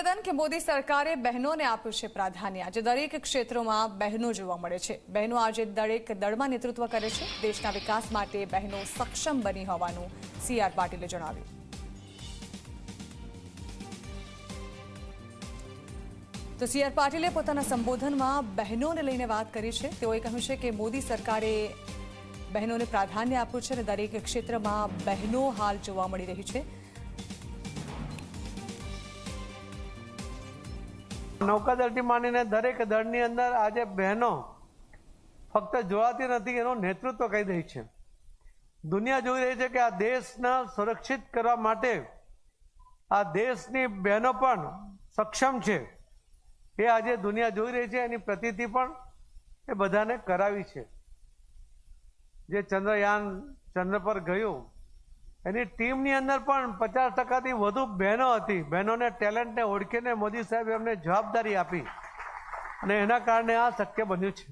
નિવેદન કે મોદી સરકારે બહેનોને આપ્યું છે પ્રાધાન્ય. આજે દરેક ક્ષેત્રોમાં બહેનો જોવા મળે છે. બહેનો આજે દરેક દળમાં નેતૃત્વ કરે છે. દેશના વિકાસ માટે બહેનો સક્ષમ બની હોવાનું સી આર પાટીલે જણાવ્યું. તો સી આર પાટીલે પોતાના સંબોધનમાં બહેનોને લઈને વાત કરી છે. તેઓએ કહ્યું છે કે મોદી સરકારે બહેનોને પ્રાધાન્ય આપ્યું છે અને દરેક ક્ષેત્રમાં બહેનો હાલ જોવા મળી રહી છે. નૌકાદળથી માંડીને દરેક દળની અંદર આજે બહેનો ફક્ત જોવાતી નથી, એનું નેતૃત્વ કરી રહી છે. દુનિયા જોઈ રહી છે કે આ દેશને સુરક્ષિત કરવા માટે આ દેશની બહેનો પણ સક્ષમ છે. એ આજે દુનિયા જોઈ રહી છે, એની પ્રતિતિ પણ એ બધાને કરાવી છે. જે ચંદ્રયાન ચંદ્ર પર ગયું એની ટીમની અંદર પણ પચાસ ટકાથી વધુ બહેનો હતી. બહેનોને ટેલેન્ટને ઓળખીને મોદી સાહેબે એમને જવાબદારી આપી. અને એના કારણે આ શક્ય બન્યું છે.